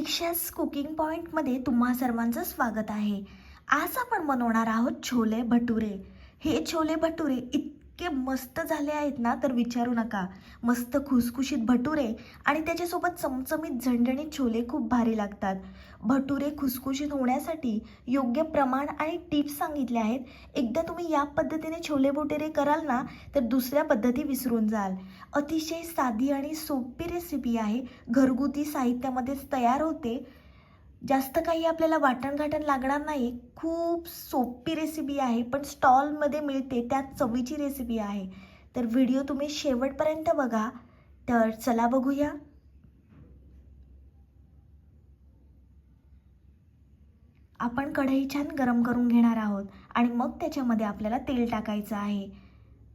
दीक्षास cooking पॉईंटमध्ये तुम्हा सर्वांचं स्वागत आहे. आज आपण बनवणार आहोत छोले भटुरे. हे छोले भटुरे इतके मस्त झाले आहेत ना तर विचारू नका. मस्त खुसखुशीत भटुरे आणि त्याच्यासोबत चमचमीत झणझणीत छोले खूप भारी लागतात. भटुरे खुसखुशीत होण्यासाठी योग्य प्रमाण आणि टिप्स सांगितले आहेत. एकदा तुम्ही या पद्धतीने छोले भटुरे कराल ना तर दुसऱ्या पद्धती विसरून जाल. अतिशय साधी आणि सोपी रेसिपी आहे. घरगुती साहित्यामध्येच तयार होते. जास्त काही आपल्याला वाटणघाटण लागणार नाही खूप सोपी रेसिपी आहे पण स्टॉलमध्ये मिळते त्यात चवीची रेसिपी आहे. तर व्हिडिओ तुम्ही शेवटपर्यंत बघा. तर चला बघूया. आपण कढई छान गरम करून घेणार आहोत आणि मग त्याच्यामध्ये आपल्याला तेल टाकायचं आहे.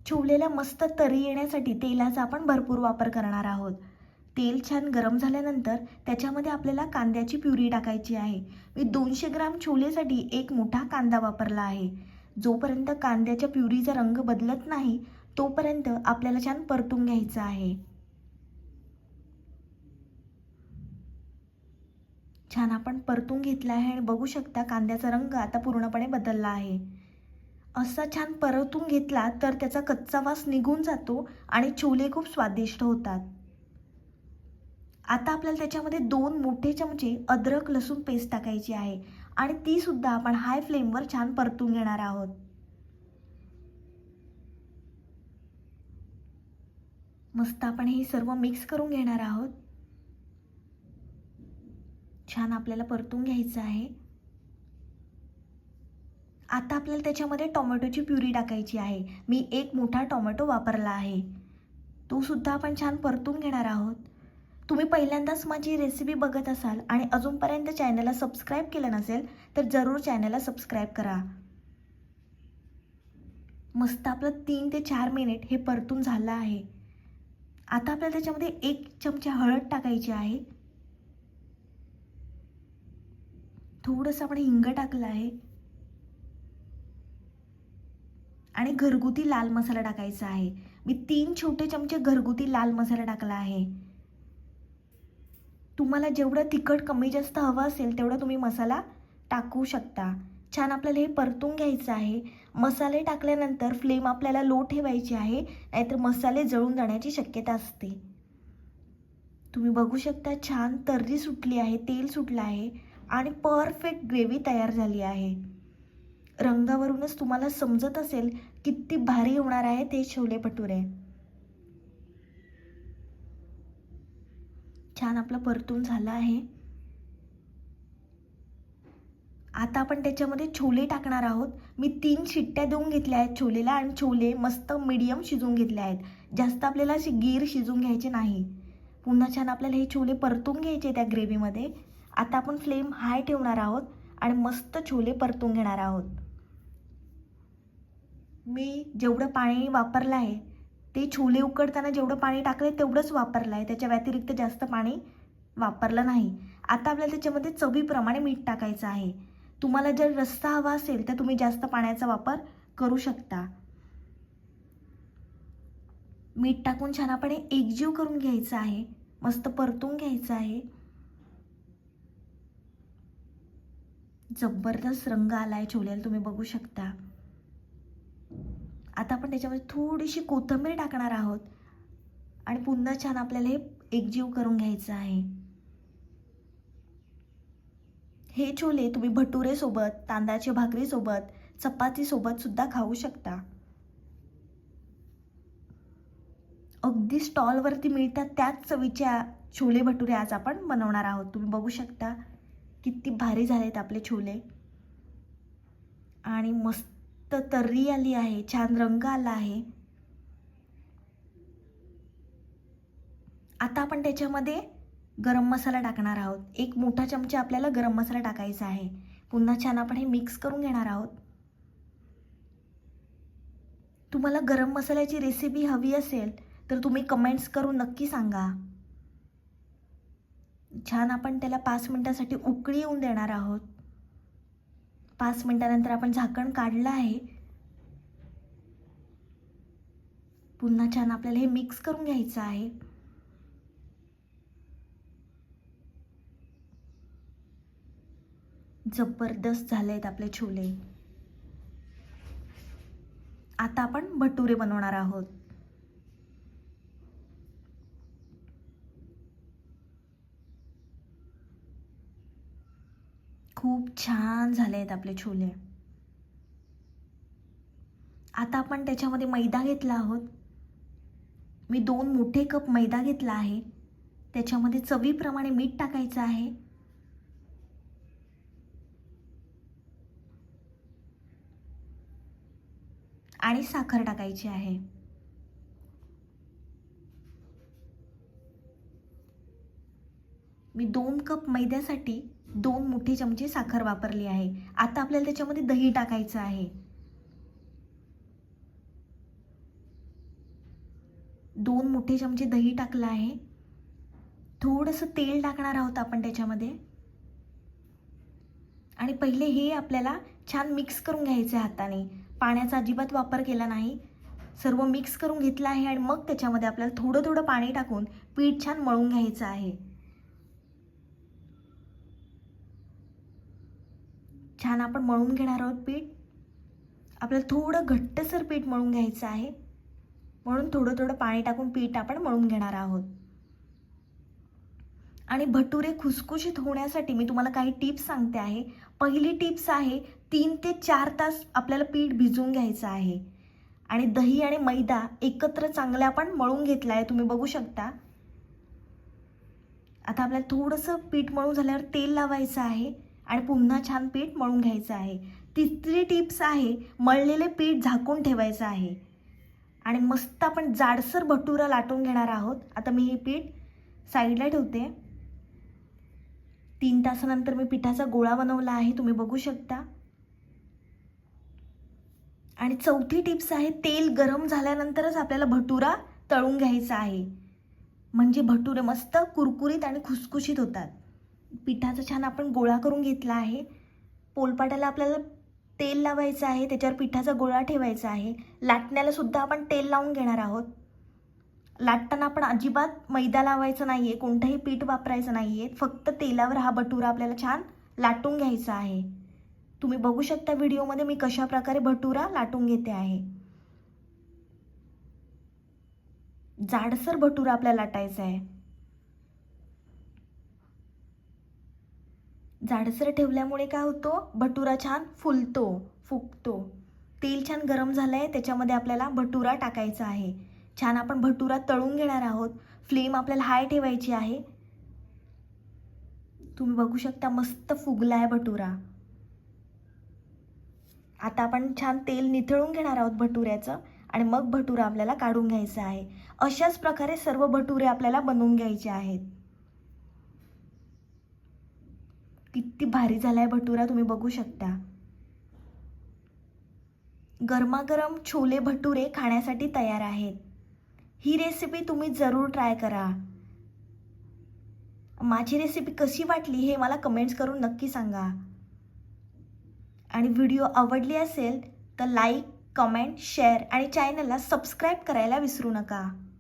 चिवलेल्या मस्त तरी येण्यासाठी तेलाचा आपण भरपूर वापर करणार आहोत. तेल छान गरम झाल्यानंतर त्याच्यामध्ये आपल्याला कांद्याची प्युरी टाकायची आहे. मी दोनशे ग्राम छोलेसाठी एक मोठा कांदा वापरला आहे. जोपर्यंत कांद्याच्या प्युरीचा रंग बदलत नाही तोपर्यंत आपल्याला छान परतून घ्यायचं आहे. छान आपण परतून घेतला आहे आणि बघू शकता कांद्याचा रंग आता पूर्णपणे बदलला आहे. असा छान परतून घेतला तर त्याचा कच्चा वास निघून जातो आणि छोले खूप स्वादिष्ट होतात. आता आपल्याला त्याच्यामध्ये दोन मोठे चमचे अद्रक लसूण पेस्ट टाकायची आहे. आणि ती सुद्धा आपण हाय फ्लेमवर छान परतून घेणार आहोत. मस्त आपण हे सर्व मिक्स करून घेणार आहोत. छान आपल्याला परतून घ्यायचं आहे. आता आपल्याला त्याच्यामध्ये टोमॅटोची प्युरी टाकायची आहे. मी एक मोठा टोमॅटो वापरला आहे. तो सुद्धा आपण छान परतून घेणार आहोत. तुम्ही पहिल्यांदाच माझी रेसिपी बघत असाल आणि अजूनपर्यंत चॅनलला सबस्क्राईब केलं नसेल तर जरूर चॅनलला सबस्क्राईब करा. मस्त आपलं तीन ते चार मिनिट हे परतून झालं आहे. आता आपल्याला त्याच्यामध्ये एक चमचा हळद टाकायची आहे. थोडंसं आपण हिंग टाकलं आहे. आणि घरगुती लाल मसाला टाकायचा आहे. मी तीन छोटे चमचे घरगुती लाल मसाला टाकला आहे. तुम्हाला जेवढं तिखट कमी जास्त हवं असेल तेवढं तुम्ही मसाला टाकू शकता. छान आपल्याला हे परतून घ्यायचं आहे. मसाले टाकल्यानंतर फ्लेम आपल्याला लो ठेवायची आहे नाहीतर मसाले जळून जाण्याची शक्यता असते. तुम्ही बघू शकता छान तर्री सुटली आहे तेल सुटलं आहे आणि परफेक्ट ग्रेव्ही तयार झाली आहे. रंगावरूनच तुम्हाला समजत असेल किती भारी होणार आहे ते छोले भटुरे छान आपलं परतून झालं आहे. आता आपण त्याच्यामध्ये छोले टाकणार आहोत. मी तीन शिट्ट्या देऊन घेतल्या आहेत छोलेला आणि छोले मस्त मीडियम शिजून घेतले आहेत. जास्त आपल्याला असे गीर शिजून घ्यायचे नाही. पुन्हा छान आपल्याला हे छोले परतून घ्यायचे त्या ग्रेव्हीमध्ये आता आपण फ्लेम हाय ठेवणार आहोत आणि मस्त छोले परतून घेणार आहोत. मी जेवढं पाणी वापरलं आहे ते छोले उकडताना जेवढं पाणी टाकले तेवढंच वापरलं आहे त्याच्या व्यतिरिक्त जास्त पाणी वापरलं नाही. आता आपल्याला त्याच्यामध्ये चवीप्रमाणे मीठ टाकायचं आहे. तुम्हाला जर रस्सा हवा असेल तर तुम्ही जास्त पाण्याचा वापर करू शकता. मीठ टाकून छानपणे एकजीव करून घ्यायचं आहे. मस्त परतून घ्यायचं आहे. जबरदस्त रंग आला आहे छोल्याला तुम्ही बघू शकता. आता आपण त्याच्यामध्ये थोडीशी कोथिंबीर टाकणार आहोत. आणि पुन्हा छान आपल्याला हे एकजीव करून घ्यायचं आहे. हे छोले तुम्ही भटुरेसोबत तांदळाच्या भाकरीसोबत चपातीसोबत सुद्धा खाऊ शकता. अगदी स्टॉलवरती मिळतात त्याच चवीच्या छोले भटुरे आज आपण बनवणार आहोत. तुम्ही बघू शकता किती भारी झालेत आपले छोले. आणि मस्त तर्री आली आहे छान रंग आला आहे. आता आपण त्याच्यामध्ये गरम मसाला टाकणार आहोत. एक मोठा चमचा आपल्याला गरम मसाला टाकायचा आहे. पुन्हा छान आपण हे मिक्स करून घेणार आहोत. तुम्हाला गरम मसाल्याची रेसिपी हवी असेल तर तुम्ही कमेंट्स करून नक्की सांगा. छान आपण त्याला पाच मिनटासाठी उकळी येऊन देणार आहोत. पाच मिनटानंतर आपण झाकण काढलं आहे. पुन्हा छान आपल्याला हे मिक्स करून घ्यायचं आहे. जबरदस्त झाले आहेत आपले छोले. आता आपण भटुरे बनवणार आहोत. खूप छान झाले आहेत आपले छोले. आता आपण त्याच्यामध्ये मैदा घेतला आहोत. मी दोन मोठे कप मैदा घेतला आहे. त्याच्यामध्ये चवीप्रमाणे मीठ टाकायचं आहे. आणि साखर टाकायची आहे. मी दोन कप मैद्यासाठी दोन मोठे चमचे साखर वापरली आहे. आता आपल्याला त्याच्यामध्ये दही टाकायचं आहे. दोन मोठे चमचे दही टाकलं आहे. थोडंसं तेल टाकणार आहोत आपण त्याच्यामध्ये. आणि पहिले हे आपल्याला छान मिक्स करून घ्यायचे हाताने. पाण्याचा अजिबात वापर केला नाही. सर्व मिक्स करून घेतलं आहे आणि मग त्याच्यामध्ये आपल्याला थोडं थोडं पाणी टाकून पीठ छान मळून घ्यायचं आहे. छान आपण मळून घेणार आहोत पीठ. आपल्याला थोडं घट्टसर पीठ मळून घ्यायचं आहे. म्हणून थोडं थोडं पाणी टाकून पीठ आपण मळून घेणार आहोत. आणि भटुरे खुसखुशीत होण्यासाठी मी तुम्हाला काही टिप्स सांगते आहे. पहिली टिप्स आहे तीन ते चार तास आपल्याला पीठ भिजवून घ्यायचं आहे. आणि दही आणि मैदा एकत्र चांगले आपण मळून घेतला आहे तुम्ही बघू शकता. आता आपल्याला थोडंसं पीठ मळून झाल्यावर तेल लावायचं आहे. आणि पुन्हा छान पीठ मळून घ्यायचं आहे. तिसरी टिप्स आहे मळलेले पीठ झाकून ठेवायचं आहे. आणि मस्त आपण जाडसर भटुरा लाटून घेणार आहोत. आता मी हे पीठ साईडला ठेवते. तीन तासानंतर मी पिठाचा गोळा बनवला आहे तुम्ही बघू शकता. आणि चौथी टिप्स आहे तेल गरम झाल्यानंतरच आपल्याला भटुरा तळून घ्यायचा आहे. म्हणजे भटुरे मस्त कुरकुरीत आणि खुसखुशीत होतात. पिठाचा छान आपण गोळा करून घेतला आहे. पोलपाटाला आपल्याला तेल लावायचं आहे त्याच्यावर पिठाचा गोळा ठेवायचा आहे. लाटण्यालासुद्धा आपण तेल लावून घेणार आहोत. लाटताना आपण अजिबात मैदा लावायचं नाही आहे कोणतंही पीठ वापरायचं नाही आहे फक्त तेलावर हा भटुरा आपल्याला छान लाटून घ्यायचा आहे. तुम्ही बघू शकता व्हिडिओमध्ये मी कशा प्रकारे भटुरा लाटून घेते आहे. जाडसर भटुरा आपल्याला लाटायचा आहे. जाडसर ठेवल्यामुळे काय होतो? भटुरा छान फुलतो फुगतो. तेल छान गरम झालं आहे त्याच्यामध्ये आपल्याला भटुरा टाकायचा आहे. छान आपण भटुरा तळून घेणार आहोत. फ्लेम आपल्याला हाय ठेवायची आहे. तुम्ही बघू शकता मस्त फुगला आहे भटुरा. आता आपण छान तेल निथळून घेणार आहोत भटुऱ्याचं आणि मग भटुरा आपल्याला काढून घ्यायचा आहे. अशाच प्रकारे सर्व भटुरे आपल्याला बनवून घ्यायचे आहेत. किती भारी झालाय भटुरा तुम्ही बघू शकता. गरमागरम छोले भटुरे खाण्यासाठी तयार आहेत. ही रेसिपी तुम्ही जरूर ट्राय करा. माझी रेसिपी कशी वाटली हे मला कमेंट्स करून नक्की सांगा. आणि व्हिडिओ आवडली असेल तर लाईक कमेंट शेअर आणि चॅनलला सबस्क्राईब करायला विसरू नका.